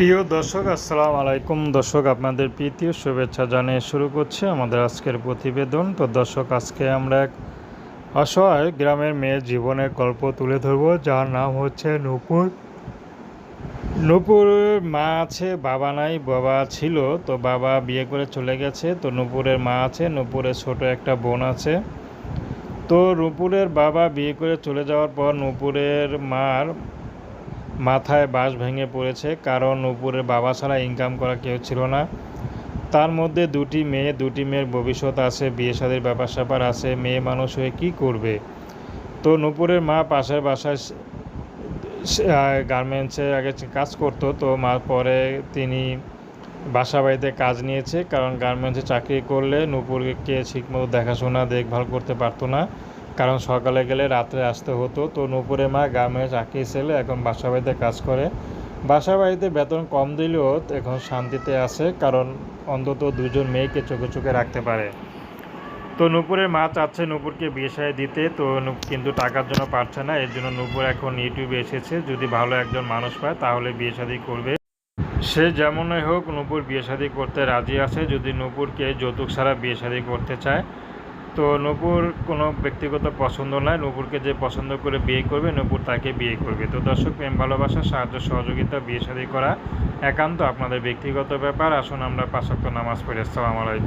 প্রিয় দর্শক, আসসালামু আলাইকুম। দর্শক, আপনাদের প্রীতীয় শুভেচ্ছা জানিয়ে শুরু করছি আমাদের আজকের প্রতিবেদন। তো দর্শক, আজকে আমরা এক অসহায় গ্রামের মেয়ের জীবনের গল্প তুলে ধরব, যার নাম হচ্ছে নূপুর। নূপুরের মা আছে, বাবা নাই, বাবা ছিল। তো বাবা বিয়ে করে চলে গেছে, তো নূপুরের মা আছে, নূপুরের ছোট একটা বোন আছে। তো নূপুরের বাবা বিয়ে করে চলে যাওয়ার পর নূপুরের মার মাথায় বাঁশ ভেঙে পড়েছে, কারণ নূপুরের বাবা ছাড়া ইনকাম করা কেউ ছিল না। তার মধ্যে দুটি মেয়ে, দুটি মেয়ের ভবিষ্যৎ আছে, বিয়ে শাদির ব্যাপার স্যাপার আছে, মেয়ে মানুষ হয়ে কী করবে? তো নূপুরের মা পাশের বাসায় গার্মেন্টসে আগে কাজ করতো, তো মা পরে তিনি বাসা বাড়িতে কাজ নিয়েছে, কারণ গার্মেন্টসে চাকরি করলে নূপুরকে ঠিকমতো দেখাশোনা, দেখভাল করতে পারতো না। কারণ সকালে গেলে রাত্রে আসতে হতো। তো নূপুরে মা গ্রামে চাকরি ছেলে এখন বাসা বাড়িতে কাজ করে। বাসা বাড়িতে বেতন কম দিলেও এখন শান্তিতে আছে, কারণ অন্তত দুজন মেয়েকে চোখে চোখে রাখতে পারে। তো নূপুরের মা চাচ্ছে নূপুরকে বিয়ে দিতে, তো কিন্তু টাকার জন্য পারছে না। এর জন্য নূপুর এখন ইউটিউবে এসেছে। যদি ভালো একজন মানুষ পায়, তাহলে বিয়ে শাদী করবে। সে যেমনই হোক, নূপুর বিয়ে শাদী করতে রাজি আছে। যদি নূপুরকে যৌতুক ছাড়া বিয়ে শাদী করতে চায় তো নূপুর কোনো ব্যক্তিগত পছন্দ নয় নূপুরকে যে পছন্দ করে বিয়ে করবে নূপুর তাকে বিয়ে করবে। তো দর্শক, প্রেম, ভালোবাসা, সাহায্য, সহযোগিতা, বিয়ে শাদী করা একান্ত আপনাদের ব্যক্তিগত ব্যাপার। আসুন আমরা পাঁচক্ত নামাজ পড়ি। আসসালামু আলাইকুম।